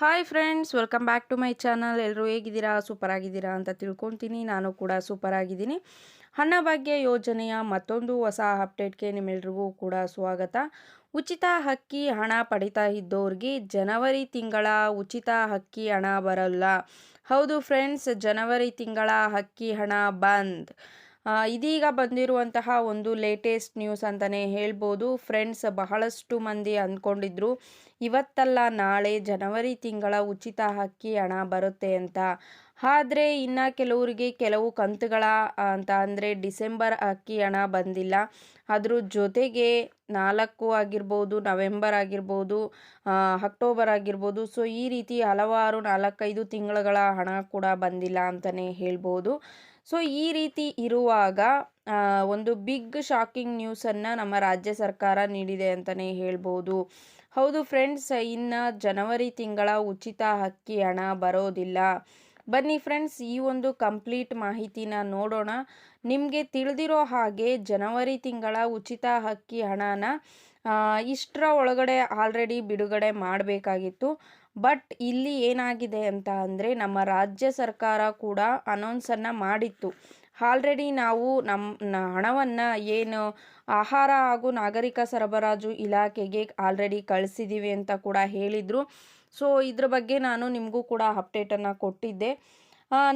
Hi friends welcome back to my channel ಎಲ್ಲರೂ ಹೇಗಿದ್ದೀರಾ? Super ಆಗಿದ್ದೀರಾ ಅಂತ ತಿಳ್ಕೊತೀನಿ. ನಾನು ಕೂಡ ಸೂಪರ್ ಆಗಿದ್ದೀನಿ ಅನ್ನಭಾಗ್ಯ ಯೋಜನೆಯ ಮತ್ತೊಂದು ಹೊಸ ಅಪ್ಡೇಟ್ಗೆ ನಿಮ್ಮೆಲ್ರಿಗೂ ಕೂಡ ಸ್ವಾಗತ. ಉಚಿತ ಹಕ್ಕಿ ಹಣ ಪಡಿತಾ ಇದ್ದವ್ರಿಗೆ ಜನವರಿ ತಿಂಗಳ ಉಚಿತ ಹಕ್ಕಿ ಹಣ ಬರಲ್ಲ. ಹೌದು ಫ್ರೆಂಡ್ಸ್ ಜನವರಿ ತಿಂಗಳ ಹಕ್ಕಿ ಹಣ ಬಂದ್. ಇದೀಗ ಬಂದಿರುವಂತಹ ಒಂದು ಲೇಟೆಸ್ಟ್ ನ್ಯೂಸ್ ಅಂತಲೇ ಹೇಳ್ಬೋದು. ಫ್ರೆಂಡ್ಸ್ ಬಹಳಷ್ಟು ಮಂದಿ ಅಂದ್ಕೊಂಡಿದ್ರು, ಇವತ್ತಲ್ಲ ನಾಳೆ ಜನವರಿ ತಿಂಗಳ ಉಚಿತ ಅಕ್ಕಿ ಹಣ ಬರುತ್ತೆ ಅಂತ. ಆದರೆ ಇನ್ನು ಕೆಲವರಿಗೆ ಕೆಲವು ಕಂತುಗಳ ಅಂತ ಅಂದರೆ ಡಿಸೆಂಬರ್ ಅಕ್ಕಿ ಹಣ ಬಂದಿಲ್ಲ. ಅದ್ರ ಜೊತೆಗೆ ನಾಲ್ಕು ಆಗಿರ್ಬೋದು, ನವೆಂಬರ್ ಆಗಿರ್ಬೋದು ಅಕ್ಟೋಬರ್ ಆಗಿರ್ಬೋದು ಸೊ ಈ ರೀತಿ ಹಲವಾರು ನಾಲ್ಕೈದು ತಿಂಗಳುಗಳ ಹಣ ಕೂಡ ಬಂದಿಲ್ಲ ಅಂತಲೇ ಹೇಳ್ಬೋದು. ಸೊ, ಈ ರೀತಿ ಇರುವಾಗ ಒಂದು ಬಿಗ್ ಶಾಕಿಂಗ್ ನ್ಯೂಸನ್ನು ನಮ್ಮ ರಾಜ್ಯ ಸರ್ಕಾರ ನೀಡಿದೆ ಅಂತಲೇ ಹೇಳ್ಬೋದು. ಹೌದು ಫ್ರೆಂಡ್ಸ್, ಇನ್ನು ಜನವರಿ ತಿಂಗಳ ಉಚಿತ ಹಕ್ಕಿ ಹಣ ಬರೋದಿಲ್ಲ. ಬನ್ನಿ ಫ್ರೆಂಡ್ಸ್, ಈ ಒಂದು ಕಂಪ್ಲೀಟ್ ಮಾಹಿತಿನ ನೋಡೋಣ. ನಿಮಗೆ ತಿಳಿದಿರೋ ಹಾಗೆ ಜನವರಿ ತಿಂಗಳ ಉಚಿತ ಹಕ್ಕಿ ಹಣನ ಇಷ್ಟರ ಒಳಗಡೆ ಆಲ್ರೆಡಿ ಬಿಡುಗಡೆ ಮಾಡಬೇಕಾಗಿತ್ತು. ಬಟ್ ಇಲ್ಲಿ ಏನಾಗಿದೆ ಅಂತ ಅಂದರೆ ನಮ್ಮ ರಾಜ್ಯ ಸರ್ಕಾರ ಕೂಡ ಅನೌನ್ಸನ್ನು ಮಾಡಿತ್ತು. ಆಲ್ರೆಡಿ ನಾವು ನಮ್ಮ ಹಣವನ್ನು ಏನು ಆಹಾರ ಹಾಗೂ ನಾಗರಿಕ ಸರಬರಾಜು ಇಲಾಖೆಗೆ ಆಲ್ರೆಡಿ ಕಳಿಸಿದ್ದೀವಿ ಅಂತ ಕೂಡ ಹೇಳಿದರು. ಸೊ ಇದ್ರ ಬಗ್ಗೆ ನಾನು ನಿಮಗೂ ಕೂಡ ಅಪ್ಡೇಟನ್ನು ಕೊಟ್ಟಿದ್ದೆ.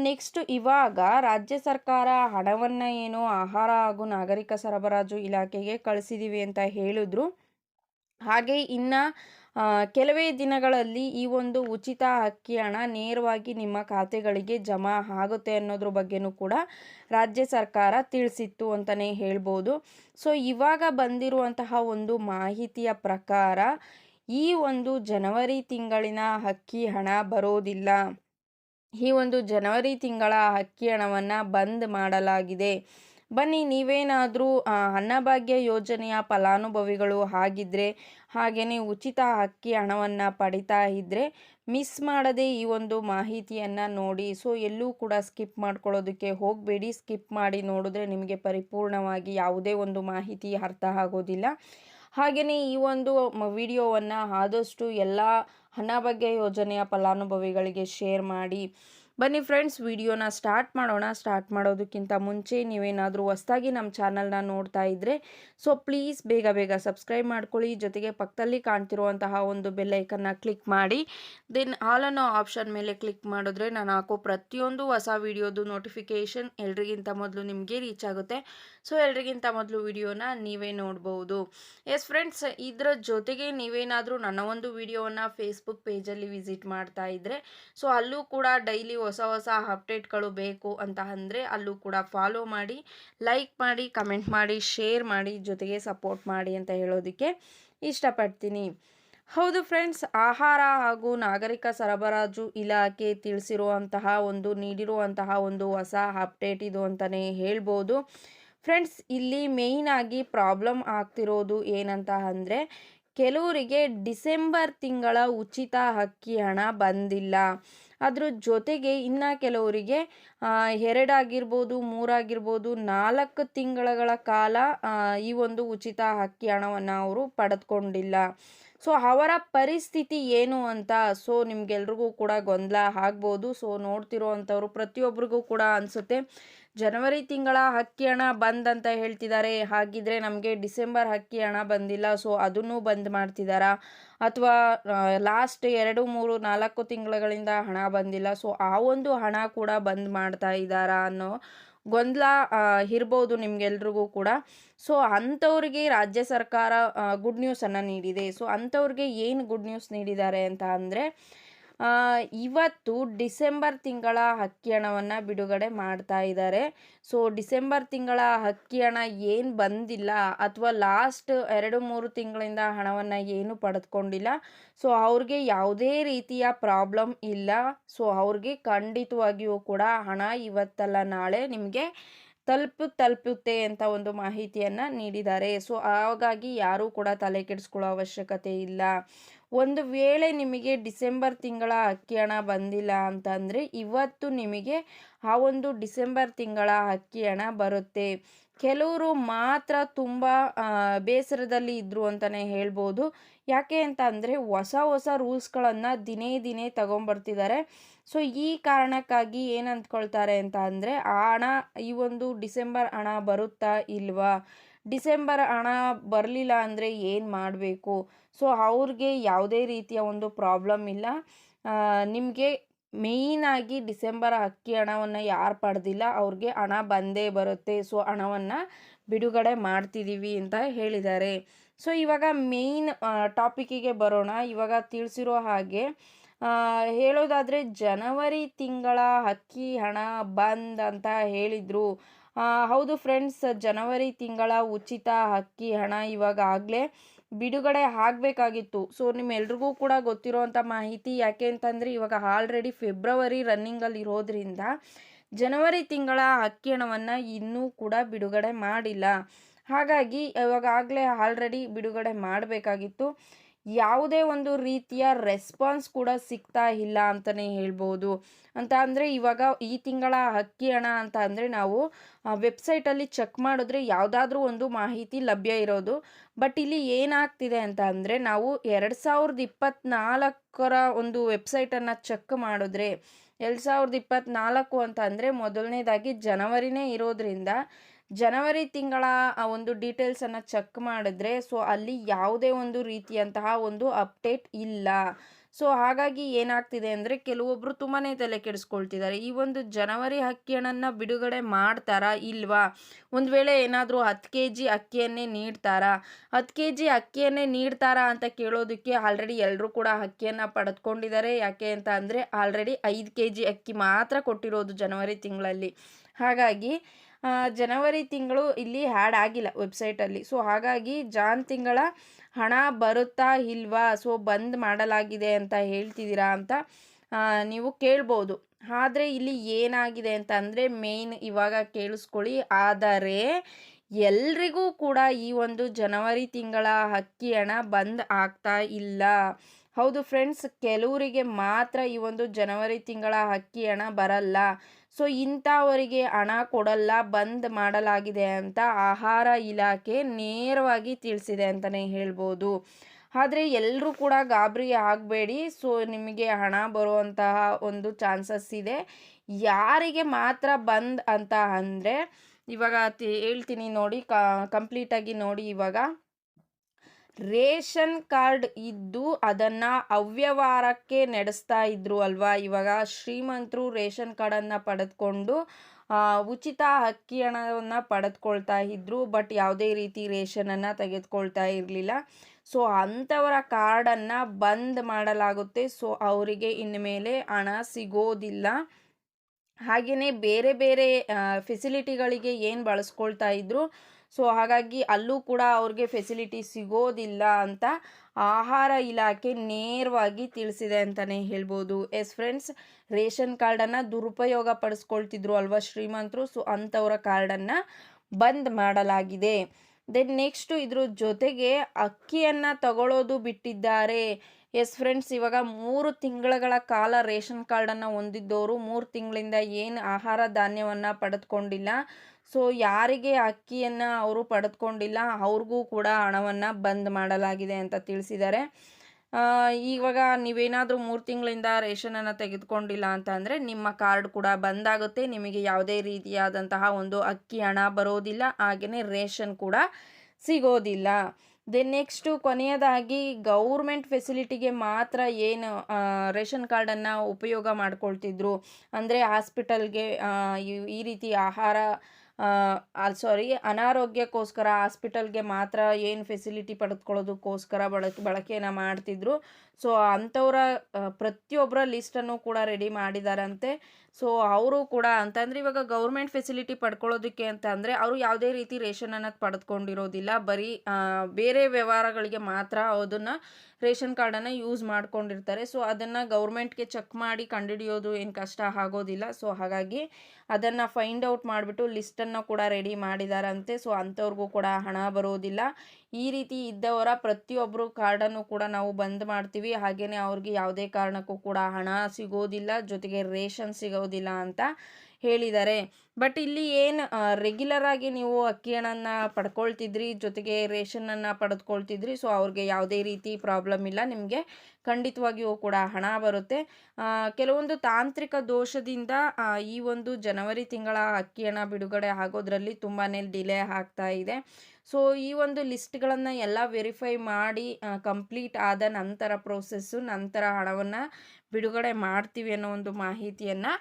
ನೆಕ್ಸ್ಟ್ ಇವಾಗ ರಾಜ್ಯ ಸರ್ಕಾರ ಹಣವನ್ನು ಏನು ಆಹಾರ ಹಾಗೂ ನಾಗರಿಕ ಸರಬರಾಜು ಇಲಾಖೆಗೆ ಕಳಿಸಿದ್ದೀವಿ ಅಂತ ಹೇಳಿದ್ರು. ಹಾಗೆ ಇನ್ನು ಕೆಲವೇ ದಿನಗಳಲ್ಲಿ ಈ ಒಂದು ಉಚಿತ ಅಕ್ಕಿ ಹಣ ನೇರವಾಗಿ ನಿಮ್ಮ ಖಾತೆಗಳಿಗೆ ಜಮಾ ಆಗುತ್ತೆ ಅನ್ನೋದ್ರ ಬಗ್ಗೆನೂ ಕೂಡ ರಾಜ್ಯ ಸರ್ಕಾರ ತಿಳಿಸಿತ್ತು ಅಂತಲೇ ಹೇಳ್ಬೋದು. ಸೊ, ಇವಾಗ ಬಂದಿರುವಂತಹ ಒಂದು ಮಾಹಿತಿಯ ಪ್ರಕಾರ ಈ ಒಂದು ಜನವರಿ ತಿಂಗಳಿನ ಅಕ್ಕಿ ಹಣ ಬರೋದಿಲ್ಲ. ಈ ಒಂದು ಜನವರಿ ತಿಂಗಳ ಅಕ್ಕಿ ಹಣವನ್ನು ಬಂದ್ ಮಾಡಲಾಗಿದೆ. ಬನ್ನಿ, ನೀವೇನಾದರೂ ಅನ್ನಭಾಗ್ಯ ಯೋಜನೆಯ ಫಲಾನುಭವಿಗಳು ಆಗಿದ್ದರೆ ಹಾಗೆಯೇ ಉಚಿತ ಅಕ್ಕಿ ಹಣವನ್ನು ಪಡಿತಾ ಇದ್ದರೆ ಮಿಸ್ ಮಾಡದೆ ಈ ಒಂದು ಮಾಹಿತಿಯನ್ನು ನೋಡಿ. ಸೊ, ಎಲ್ಲೂ ಕೂಡ ಸ್ಕಿಪ್ ಮಾಡ್ಕೊಳ್ಳೋದಕ್ಕೆ ಹೋಗಬೇಡಿ. ಸ್ಕಿಪ್ ಮಾಡಿ ನೋಡಿದ್ರೆ ನಿಮಗೆ ಪರಿಪೂರ್ಣವಾಗಿ ಯಾವುದೇ ಒಂದು ಮಾಹಿತಿ ಅರ್ಥ ಆಗೋದಿಲ್ಲ. ಹಾಗೆಯೇ ಈ ಒಂದು ವಿಡಿಯೋವನ್ನು ಆದಷ್ಟು ಎಲ್ಲ ಅನ್ನಭಾಗ್ಯ ಯೋಜನೆಯ ಫಲಾನುಭವಿಗಳಿಗೆ ಶೇರ್ ಮಾಡಿ. ಬನ್ನಿ ಫ್ರೆಂಡ್ಸ್ ವಿಡಿಯೋನ ಸ್ಟಾರ್ಟ್ ಮಾಡೋಣ. ಸ್ಟಾರ್ಟ್ ಮಾಡೋದಕ್ಕಿಂತ ಮುಂಚೆ ನೀವೇನಾದರೂ ಹೊಸ್ದಾಗಿ ನಮ್ಮ ಚಾನಲ್ನ ನೋಡ್ತಾ ಇದ್ದರೆ ಸೊ ಪ್ಲೀಸ್ ಬೇಗ ಬೇಗ ಸಬ್ಸ್ಕ್ರೈಬ್ ಮಾಡ್ಕೊಳ್ಳಿ. ಜೊತೆಗೆ ಪಕ್ಕದಲ್ಲಿ ಕಾಣ್ತಿರುವಂತಹ ಒಂದು ಬೆಲ್ಲೈಕನ್ನ ಕ್ಲಿಕ್ ಮಾಡಿ. ದೆನ್ ಆಲ್ ಅನ್ನೋ ಆಪ್ಷನ್ ಮೇಲೆ ಕ್ಲಿಕ್ ಮಾಡಿದ್ರೆ ನಾನು ಹಾಕೋ ಪ್ರತಿಯೊಂದು ಹೊಸ ವಿಡಿಯೋದು ನೋಟಿಫಿಕೇಶನ್ ಎಲ್ರಿಗಿಂತ ಮೊದಲು ನಿಮಗೆ ರೀಚ್ ಆಗುತ್ತೆ. ಸೊ ಎಲ್ರಿಗಿಂತ ಮೊದಲು ವಿಡಿಯೋನ ನೀವೇ ನೋಡ್ಬೋದು. ಎಸ್ ಫ್ರೆಂಡ್ಸ್ ಇದರ ಜೊತೆಗೆ ನೀವೇನಾದರೂ ನನ್ನ ಒಂದು ವಿಡಿಯೋವನ್ನು ಫೇಸ್ಬುಕ್ ಪೇಜಲ್ಲಿ ವಿಸಿಟ್ ಮಾಡ್ತಾ ಇದ್ದರೆ ಸೊ ಅಲ್ಲೂ ಕೂಡ ಡೈಲಿ ಹೊಸ ಹೊಸ ಅಪ್ಡೇಟ್ಗಳು ಬೇಕು ಅಂತ ಅಂದರೆ ಅಲ್ಲೂ ಕೂಡ ಫಾಲೋ ಮಾಡಿ ಲೈಕ್ ಮಾಡಿ ಕಮೆಂಟ್ ಮಾಡಿ ಶೇರ್ ಮಾಡಿ, ಜೊತೆಗೆ ಸಪೋರ್ಟ್ ಮಾಡಿ ಅಂತ ಹೇಳೋದಕ್ಕೆ ಇಷ್ಟಪಡ್ತೀನಿ. ಹೌದು ಫ್ರೆಂಡ್ಸ್ ಆಹಾರ ಹಾಗೂ ನಾಗರಿಕ ಸರಬರಾಜು ಇಲಾಖೆ ತಿಳಿಸಿರುವಂತಹ ಒಂದು, ನೀಡಿರುವಂತಹ ಒಂದು ಹೊಸ ಅಪ್ಡೇಟ್ ಇದು ಅಂತಲೇ ಹೇಳ್ಬೋದು. ಫ್ರೆಂಡ್ಸ್ ಇಲ್ಲಿ ಮೇಯ್ನ್ ಆಗಿ ಪ್ರಾಬ್ಲಮ್ ಆಗ್ತಿರೋದು ಏನಂತ ಅಂದರೆ ಕೆಲವರಿಗೆ ಡಿಸೆಂಬರ್ ತಿಂಗಳ ಉಚಿತ ಅಕ್ಕಿ ಹಣ ಬಂದಿಲ್ಲ. ಅದ್ರ ಜೊತೆಗೆ ಇನ್ನು ಕೆಲವರಿಗೆ ಎರಡಾಗಿರ್ಬೋದು, ಮೂರಾಗಿರ್ಬೋದು, ನಾಲ್ಕು ತಿಂಗಳ ಕಾಲ ಈ ಒಂದು ಉಚಿತ ಅಕ್ಕಿ ಹಣವನ್ನು ಅವರು ಪಡೆದುಕೊಂಡಿಲ್ಲ. ಸೊ, ಅವರ ಪರಿಸ್ಥಿತಿ ಏನು ಅಂತ, ಸೊ, ನಿಮ್ಗೆಲ್ರಿಗೂ ಕೂಡ ಗೊಂದಲ ಆಗ್ಬೋದು. ಸೊ, ನೋಡ್ತಿರೋ ಅಂಥವ್ರು ಪ್ರತಿಯೊಬ್ಬರಿಗೂ ಕೂಡ ಅನಿಸುತ್ತೆ. ಜನವರಿ ತಿಂಗಳ ಹಕ್ಕಿ ಹಣ ಬಂದ್ ಅಂತ ಹೇಳ್ತಿದ್ದಾರೆ. ಹಾಗಿದ್ರೆ ನಮಗೆ ಡಿಸೆಂಬರ್ ಹಕ್ಕಿ ಹಣ ಬಂದಿಲ್ಲ. ಸೊ, ಅದನ್ನು ಬಂದ್ ಮಾಡ್ತಿದ್ದಾರಾ ಅಥವಾ ಲಾಸ್ಟ್ ಎರಡು, ಮೂರು, ನಾಲ್ಕು ತಿಂಗಳುಗಳಿಂದ ಹಣ ಬಂದಿಲ್ಲ. ಸೊ, ಆ ಒಂದು ಹಣ ಕೂಡ ಬಂದ್ ಮಾಡ್ತಾ ಇದ್ದಾರಾ ಅನ್ನೋ ಗೊಂದಲ ಇರ್ಬೋದು ನಿಮ್ಗೆಲ್ರಿಗೂ ಕೂಡ. ಸೊ, ಅಂಥವ್ರಿಗೆ ರಾಜ್ಯ ಸರ್ಕಾರ ಗುಡ್ ನ್ಯೂಸನ್ನು ನೀಡಿದೆ. ಸೊ, ಅಂಥವ್ರಿಗೆ ಏನು ಗುಡ್ ನ್ಯೂಸ್ ನೀಡಿದ್ದಾರೆ ಅಂತ ಅಂದರೆ ಇವತ್ತು ಡಿಸೆಂಬರ್ ತಿಂಗಳ ಹಕ್ಕಿ ಹಣವನ್ನು ಬಿಡುಗಡೆ ಮಾಡ್ತಾ ಇದ್ದಾರೆ ಸೊ, ಡಿಸೆಂಬರ್ ತಿಂಗಳ ಹಕ್ಕಿ ಹಣ ಏನು ಬಂದಿಲ್ಲ ಅಥವಾ ಲಾಸ್ಟ್ ಎರಡು ಮೂರು ತಿಂಗಳಿಂದ ಹಣವನ್ನು ಏನು ಪಡೆದುಕೊಂಡಿಲ್ಲ. ಸೊ, ಅವ್ರಿಗೆ ಯಾವುದೇ ರೀತಿಯ ಪ್ರಾಬ್ಲಮ್ ಇಲ್ಲ. ಸೊ, ಅವ್ರಿಗೆ ಖಂಡಿತವಾಗಿಯೂ ಕೂಡ ಹಣ ಇವತ್ತಲ್ಲ, ನಾಳೆ ನಿಮಗೆ ತಲುಪು ತಲುಪುತ್ತೆ ಅಂತ ಒಂದು ಮಾಹಿತಿಯನ್ನು ನೀಡಿದ್ದಾರೆ. ಸೊ, ಹಾಗಾಗಿ ಯಾರೂ ಕೂಡ ತಲೆ ಕೆಡಿಸ್ಕೊಳ್ಳೋ ಅವಶ್ಯಕತೆ ಇಲ್ಲ. ಒಂದು ವೇಳೆ ನಿಮಗೆ ಡಿಸೆಂಬರ್ ತಿಂಗಳ ಅಕ್ಕಿ ಹಣ ಬಂದಿಲ್ಲ ಅಂತಂದರೆ ಇವತ್ತು ನಿಮಗೆ ಆ ಒಂದು ಡಿಸೆಂಬರ್ ತಿಂಗಳ ಅಕ್ಕಿ ಹಣ ಬರುತ್ತೆ. ಕೆಲವರು ಮಾತ್ರ ತುಂಬ ಬೇಸರದಲ್ಲಿ ಇದ್ದರು ಅಂತಲೇ ಹೇಳ್ಬೋದು. ಯಾಕೆ ಅಂತ ಅಂದರೆ ಹೊಸ ಹೊಸ ರೂಲ್ಸ್ಗಳನ್ನು ದಿನೇ ದಿನೇ ತಗೊಂಬರ್ತಿದ್ದಾರೆ ಸೊ, ಈ ಕಾರಣಕ್ಕಾಗಿ ಏನಂದ್ಕೊಳ್ತಾರೆ ಅಂತ ಅಂದರೆ ಆ ಹಣ, ಈ ಒಂದು ಡಿಸೆಂಬರ್ ಹಣ ಬರುತ್ತಾ ಇಲ್ವಾ? ಡಿಸೆಂಬರ್ ಹಣ ಬರಲಿಲ್ಲ ಅಂದರೆ ಏನು ಮಾಡಬೇಕು? ಸೊ ಅವ್ರಿಗೆ ಯಾವುದೇ ರೀತಿಯ ಒಂದು ಪ್ರಾಬ್ಲಮ್ ಇಲ್ಲ. ನಿಮಗೆ ಮೇಯ್ನಾಗಿ ಡಿಸೆಂಬರ್ ಅಕ್ಕಿ ಹಣವನ್ನು ಯಾರು ಪಡೆದಿಲ್ಲ, ಅವ್ರಿಗೆ ಹಣ ಬಂದೇ ಬರುತ್ತೆ. ಸೊ ಹಣವನ್ನು ಬಿಡುಗಡೆ ಮಾಡ್ತಿದ್ದೀವಿ ಅಂತ ಹೇಳಿದ್ದಾರೆ. ಸೊ ಇವಾಗ ಮೇಯ್ನ್ ಟಾಪಿಕ್ಕಿಗೆ ಬರೋಣ. ಇವಾಗ ತಿಳಿಸಿರೋ ಹಾಗೆ ಹೇಳೋದಾದರೆ ಜನವರಿ ತಿಂಗಳ ಅಕ್ಕಿ ಹಣ ಬಂದ್ ಅಂತ ಹೇಳಿದರು. ಹೌದು ಫ್ರೆಂಡ್ಸ್ ಜನವರಿ ತಿಂಗಳ ಉಚಿತ ಅಕ್ಕಿ ಹಣ ಇವಾಗ ಆಗಲೇ ಬಿಡುಗಡೆ ಆಗಬೇಕಾಗಿತ್ತು. ಸೊ ನಿಮ್ಮೆಲ್ರಿಗೂ ಕೂಡ ಗೊತ್ತಿರೋವಂಥ ಮಾಹಿತಿ ಯಾಕೆ ಅಂತಂದರೆ ಇವಾಗ ಆಲ್ರೆಡಿ ಫೆಬ್ರವರಿ ರನ್ನಿಂಗಲ್ಲಿ ಇರೋದ್ರಿಂದ ಜನವರಿ ತಿಂಗಳ ಅಕ್ಕಿ ಹಣವನ್ನು ಇನ್ನೂ ಕೂಡ ಬಿಡುಗಡೆ ಮಾಡಿಲ್ಲ. ಹಾಗಾಗಿ ಇವಾಗಾಗಲೇ ಆಲ್ರೆಡಿ ಬಿಡುಗಡೆ ಮಾಡಬೇಕಾಗಿತ್ತು. ಯಾವುದೇ ಒಂದು ರೀತಿಯ ರೆಸ್ಪಾನ್ಸ್ ಕೂಡ ಸಿಗ್ತಾ ಇಲ್ಲ ಅಂತಲೇ ಹೇಳ್ಬೋದು. ಅಂತ ಅಂದರೆ ಇವಾಗ ಈ ತಿಂಗಳ ಅಕ್ಕಿ ಹಣ ಅಂತ ಅಂದರೆ ನಾವು ವೆಬ್ಸೈಟಲ್ಲಿ ಚೆಕ್ ಮಾಡಿದ್ರೆ ಯಾವುದಾದ್ರೂ ಒಂದು ಮಾಹಿತಿ ಲಭ್ಯ ಇರೋದು. ಬಟ್ ಇಲ್ಲಿ ಏನಾಗ್ತಿದೆ ಅಂತ ಅಂದರೆ ನಾವು ಎರಡು ಸಾವಿರದ ಇಪ್ಪತ್ತ್ನಾಲ್ಕರ ಒಂದು ವೆಬ್ಸೈಟನ್ನು ಚೆಕ್ ಮಾಡಿದ್ರೆ, ಎರಡು ಸಾವಿರದ ಇಪ್ಪತ್ತ್ನಾಲ್ಕು ಅಂತ ಅಂದರೆ ಮೊದಲನೇದಾಗಿ ಜನವರಿನೇ ಇರೋದ್ರಿಂದ ಜನವರಿ ತಿಂಗಳ ಆ ಒಂದು ಡೀಟೇಲ್ಸನ್ನು ಚೆಕ್ ಮಾಡಿದ್ರೆ ಸೊ ಅಲ್ಲಿ ಯಾವುದೇ ಒಂದು ರೀತಿಯಂತಹ ಒಂದು ಅಪ್ಡೇಟ್ ಇಲ್ಲ. ಸೊ ಹಾಗಾಗಿ ಏನಾಗ್ತಿದೆ ಅಂದರೆ ಕೆಲವೊಬ್ಬರು ತುಂಬಾ ತಲೆ ಕೆಡಿಸ್ಕೊಳ್ತಿದ್ದಾರೆ. ಈ ಒಂದು ಜನವರಿ ಅಕ್ಕಿ ಹಣನ ಬಿಡುಗಡೆ ಮಾಡ್ತಾರಾ ಇಲ್ವಾ? ಒಂದು ವೇಳೆ ಏನಾದರೂ ಹತ್ತು ಕೆ ಜಿ ಅಕ್ಕಿಯನ್ನೇ ನೀಡ್ತಾರಾ? ಹತ್ತು ಕೆ ಜಿ ಅಕ್ಕಿಯನ್ನೇ ನೀಡ್ತಾರಾ ಅಂತ ಕೇಳೋದಕ್ಕೆ ಆಲ್ರೆಡಿ ಎಲ್ಲರೂ ಕೂಡ ಅಕ್ಕಿಯನ್ನು ಪಡೆದುಕೊಂಡಿದ್ದಾರೆ. ಯಾಕೆ ಅಂತ ಅಂದರೆ ಆಲ್ರೆಡಿ ಐದು ಕೆ ಜಿ ಅಕ್ಕಿ ಮಾತ್ರ ಕೊಟ್ಟಿರೋದು ಜನವರಿ ತಿಂಗಳಲ್ಲಿ. ಹಾಗಾಗಿ ಜನವರಿ ತಿಂಗಳು ಇಲ್ಲಿ ಹ್ಯಾಡ್ ಆಗಿಲ್ಲ ವೆಬ್ಸೈಟಲ್ಲಿ. ಸೊ, ಹಾಗಾಗಿ ಜಾನ್ ತಿಂಗಳ ಹಣ ಬರುತ್ತಾ ಇಲ್ವಾ? ಸೊ, ಬಂದ್ ಮಾಡಲಾಗಿದೆ ಅಂತ ಹೇಳ್ತಿದ್ದೀರಾ ಅಂತ ನೀವು ಕೇಳ್ಬೋದು. ಆದರೆ ಇಲ್ಲಿ ಏನಾಗಿದೆ ಅಂತ ಅಂದರೆ ಮೇಯ್ನ್ ಇವಾಗ ಕೇಳಿಸ್ಕೊಳ್ಳಿ. ಆದರೆ ಎಲ್ರಿಗೂ ಕೂಡ ಈ ಒಂದು ಜನವರಿ ತಿಂಗಳ ಅಕ್ಕಿ ಹಣ ಬಂದ್ ಆಗ್ತಾ ಇಲ್ಲ. ಹೌದು ಫ್ರೆಂಡ್ಸ್, ಕೆಲವರಿಗೆ ಮಾತ್ರ ಈ ಒಂದು ಜನವರಿ ತಿಂಗಳ ಅಕ್ಕಿ ಹಣ ಬರಲ್ಲ. ಸೊ, ಇಂಥವರಿಗೆ ಹಣ ಕೊಡಲ್ಲ, ಬಂದ್ ಮಾಡಲಾಗಿದೆ ಅಂತ ಆಹಾರ ಇಲಾಖೆ ನೇರವಾಗಿ ತಿಳಿಸಿದೆ ಅಂತಲೇ ಹೇಳ್ಬೋದು. ಆದರೆ ಎಲ್ಲರೂ ಕೂಡ ಗಾಬರಿ ಆಗಬೇಡಿ. ಸೊ, ನಿಮಗೆ ಹಣ ಬರುವಂತಹ ಒಂದು ಚಾನ್ಸಸ್ ಇದೆ. ಯಾರಿಗೆ ಮಾತ್ರ ಬಂದ್ ಅಂತ ಅಂದರೆ, ಇವಾಗ ಹೇಳ್ತೀನಿ ನೋಡಿ ಕಂಪ್ಲೀಟಾಗಿ ನೋಡಿ ಇವಾಗ. ರೇಷನ್ ಕಾರ್ಡ್ ಇದ್ದು ಅದನ್ನು ಅವ್ಯವಹಾರಕ್ಕೆ ನಡೆಸ್ತಾ ಇದ್ರು ಅಲ್ವಾ? ಇವಾಗ ಶ್ರೀಮಂತರು ರೇಷನ್ ಕಾರ್ಡನ್ನು ಪಡೆದುಕೊಂಡು ಉಚಿತ ಅಕ್ಕಿ ಹಣವನ್ನು ಪಡೆದುಕೊಳ್ತಾ ಇದ್ರು, ಬಟ್ ಯಾವುದೇ ರೀತಿ ರೇಷನನ್ನು ತೆಗೆದುಕೊಳ್ತಾ ಇರಲಿಲ್ಲ. ಸೊ, ಅಂಥವರ ಕಾರ್ಡನ್ನು ಬಂದ್ ಮಾಡಲಾಗುತ್ತೆ. ಸೊ, ಅವರಿಗೆ ಇನ್ಮೇಲೆ ಹಣ ಸಿಗೋದಿಲ್ಲ. ಹಾಗೆಯೇ ಬೇರೆ ಬೇರೆ ಫೆಸಿಲಿಟಿಗಳಿಗೆ ಏನು ಬಳಸ್ಕೊಳ್ತಾ ಇದ್ರು ಸೊ ಹಾಗಾಗಿ ಅಲ್ಲೂ ಕೂಡ ಅವ್ರಿಗೆ ಫೆಸಿಲಿಟಿ ಸಿಗೋದಿಲ್ಲ ಅಂತ ಆಹಾರ ಇಲಾಖೆ ನೇರವಾಗಿ ತಿಳಿಸಿದೆ ಅಂತಲೇ ಹೇಳ್ಬೋದು. ಎಸ್ ಫ್ರೆಂಡ್ಸ್ ರೇಷನ್ ಕಾರ್ಡನ್ನು ದುರುಪಯೋಗ ಪಡಿಸ್ಕೊಳ್ತಿದ್ರು ಅಲ್ವಾ ಶ್ರೀಮಂತರು? ಸೊ ಅಂಥವರ ಕಾರ್ಡನ್ನು ಬಂದ್ ಮಾಡಲಾಗಿದೆ. ದೆನ್ ನೆಕ್ಸ್ಟು ಇದ್ರ ಜೊತೆಗೆ ಅಕ್ಕಿಯನ್ನು ತಗೊಳ್ಳೋದು ಬಿಟ್ಟಿದ್ದಾರೆ. ಎಸ್ ಫ್ರೆಂಡ್ಸ್ ಇವಾಗ ಮೂರು ತಿಂಗಳ ಕಾಲ ರೇಷನ್ ಕಾರ್ಡನ್ನು ಹೊಂದಿದ್ದವರು ಮೂರು ತಿಂಗಳಿಂದ ಏನು ಆಹಾರ ಧಾನ್ಯವನ್ನು ಪಡೆದುಕೊಂಡಿಲ್ಲ. ಸೊ ಯಾರಿಗೆ ಅಕ್ಕಿಯನ್ನು ಅವರು ಪಡೆದುಕೊಂಡಿಲ್ಲ, ಅವ್ರಿಗೂ ಕೂಡ ಹಣವನ್ನು ಬಂದ್ ಮಾಡಲಾಗಿದೆ ಅಂತ ತಿಳಿಸಿದ್ದಾರೆ. ಇವಾಗ ನೀವೇನಾದರೂ ಮೂರು ತಿಂಗಳಿಂದ ರೇಷನನ್ನು ತೆಗೆದುಕೊಂಡಿಲ್ಲ ಅಂತ ಅಂದರೆ ನಿಮ್ಮ ಕಾರ್ಡ್ ಕೂಡ ಬಂದಾಗುತ್ತೆ. ನಿಮಗೆ ಯಾವುದೇ ರೀತಿಯಾದಂತಹ ಒಂದು ಅಕ್ಕಿ ಹಣ ಬರೋದಿಲ್ಲ ಹಾಗೆಯೇ ರೇಷನ್ ಕೂಡ ಸಿಗೋದಿಲ್ಲ. ದೆನ್ ನೆಕ್ಸ್ಟು ಕೊನೆಯದಾಗಿ ಗೌರ್ಮೆಂಟ್ ಫೆಸಿಲಿಟಿಗೆ ಮಾತ್ರ ಏನು ರೇಷನ್ ಕಾರ್ಡನ್ನು ಉಪಯೋಗ ಮಾಡ್ಕೊಳ್ತಿದ್ರು. ಅಂದರೆ ಹಾಸ್ಪಿಟಲ್ಗೆ ಈ ರೀತಿ ಆಹಾರ ಸಾರಿ ಅನಾರೋಗ್ಯಕ್ಕೋಸ್ಕರ ಹಾಸ್ಪಿಟಲ್ಗೆ ಮಾತ್ರ ಏನು ಫೆಸಿಲಿಟಿ ಪಡೆದುಕೊಳ್ಳೋದಕ್ಕೋಸ್ಕರ ಬಳಕೆ, ಬಳಕೆಯನ್ನು ಮಾಡ್ತಿದ್ರು. ಸೊ ಅಂಥವ್ರ ಪ್ರತಿಯೊಬ್ಬರ ಲಿಸ್ಟನ್ನು ಕೂಡ ರೆಡಿ ಮಾಡಿದಾರಂತೆ. ಸೊ ಅವರು ಕೂಡ ಅಂತಂದರೆ ಇವಾಗ ಗೌರ್ಮೆಂಟ್ ಫೆಸಿಲಿಟಿ ಪಡ್ಕೊಳ್ಳೋದಕ್ಕೆ ಅಂತ ಅಂದರೆ ಅವರು ಯಾವುದೇ ರೀತಿ ರೇಷನ್ ಅನ್ನೋದು ಪಡೆದುಕೊಂಡಿರೋದಿಲ್ಲ ಬರೀ ಬೇರೆ ವ್ಯವಹಾರಗಳಿಗೆ ಮಾತ್ರ ಅದನ್ನು ರೇಷನ್ ಕಾರ್ಡನ್ನು ಯೂಸ್ ಮಾಡ್ಕೊಂಡಿರ್ತಾರೆ. ಸೊ ಅದನ್ನು ಗೌರ್ಮೆಂಟ್ಗೆ ಚೆಕ್ ಮಾಡಿ ಕಂಡುಹಿಡಿಯೋದು ಏನು ಕಷ್ಟ ಆಗೋದಿಲ್ಲ. ಸೊ ಹಾಗಾಗಿ ಅದನ್ನು ಫೈಂಡ್ ಔಟ್ ಮಾಡಿಬಿಟ್ಟು ಲಿಸ್ಟನ್ನು ಕೂಡ ರೆಡಿ ಮಾಡಿದಾರಂತೆ. ಸೊ ಅಂಥವ್ರಿಗೂ ಕೂಡ ಹಣ ಬರೋದಿಲ್ಲ. ಈ ರೀತಿ ಇದ್ದವರ ಪ್ರತಿಯೊಬ್ಬರು ಕಾರ್ಡನ್ನು ಕೂಡ ನಾವು ಬಂದ್ ಮಾಡ್ತೀವಿ. ಹಾಗೆಯೇ ಅವ್ರಿಗೆ ಯಾವುದೇ ಕಾರಣಕ್ಕೂ ಕೂಡ ಹಣ ಸಿಗೋದಿಲ್ಲ, ಜೊತೆಗೆ ರೇಷನ್ ಸಿಗೋದಿಲ್ಲ ಅಂತ ಹೇಳಿದ್ದಾರೆ. ಬಟ್ ಇಲ್ಲಿ ಏನು ರೆಗ್ಯುಲರ್ ಆಗಿ ನೀವು ಅಕ್ಕಿ ಹಣನ್ನು ಪಡ್ಕೊಳ್ತಿದ್ರಿ, ಜೊತೆಗೆ ರೇಷನನ್ನು ಪಡೆದುಕೊಳ್ತಿದ್ರಿ ಸೊ ಅವ್ರಿಗೆ ಯಾವುದೇ ರೀತಿ ಪ್ರಾಬ್ಲಮ್ ಇಲ್ಲ. ನಿಮಗೆ ಖಂಡಿತವಾಗಿಯೂ ಕೂಡ ಹಣ ಬರುತ್ತೆ. ಕೆಲವೊಂದು ತಾಂತ್ರಿಕ ದೋಷದಿಂದ ಈ ಒಂದು ಜನವರಿ ತಿಂಗಳ ಅಕ್ಕಿ ಹಣ ಬಿಡುಗಡೆ ಆಗೋದ್ರಲ್ಲಿ ತುಂಬಾ ಡಿಲೇ ಆಗ್ತಾ ಇದೆ. ಸೊ, ಈ ಒಂದು ಲಿಸ್ಟ್ಗಳನ್ನು ಎಲ್ಲ ವೆರಿಫೈ ಮಾಡಿ ಕಂಪ್ಲೀಟ್ ಆದ ನಂತರ ಪ್ರೋಸೆಸ್ಸು, ನಂತರ ಹಣವನ್ನು ಬಿಡುಗಡೆ ಮಾಡ್ತೀವಿ ಅನ್ನೋ ಒಂದು ಮಾಹಿತಿಯನ್ನು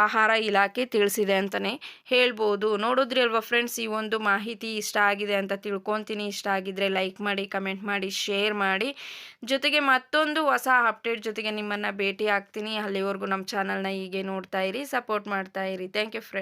ಆಹಾರ ಇಲಾಖೆ ತಿಳಿಸಿದೆ ಅಂತಲೇ ಹೇಳ್ಬೋದು. ನೋಡಿದ್ರಿ ಅಲ್ವಾ ಫ್ರೆಂಡ್ಸ್, ಈ ಒಂದು ಮಾಹಿತಿ ಇಷ್ಟ ಆಗಿದೆ ಅಂತ ತಿಳ್ಕೊತೀನಿ. ಇಷ್ಟ ಆಗಿದ್ರೆ ಲೈಕ್ ಮಾಡಿ, ಕಮೆಂಟ್ ಮಾಡಿ, ಶೇರ್ ಮಾಡಿ. ಜೊತೆಗೆ ಮತ್ತೊಂದು ಹೊಸ ಅಪ್ಡೇಟ್ ಜೊತೆಗೆ ನಿಮ್ಮನ್ನು ಭೇಟಿ ಆಗ್ತೀನಿ ಅಲ್ಲಿವರೆಗೂ ನಮ್ಮ ಚಾನಲ್ನ ಹೀಗೆ ನೋಡ್ತಾ ಇರಿ, ಸಪೋರ್ಟ್ ಮಾಡ್ತಾ ಇರಿ. Thank you friend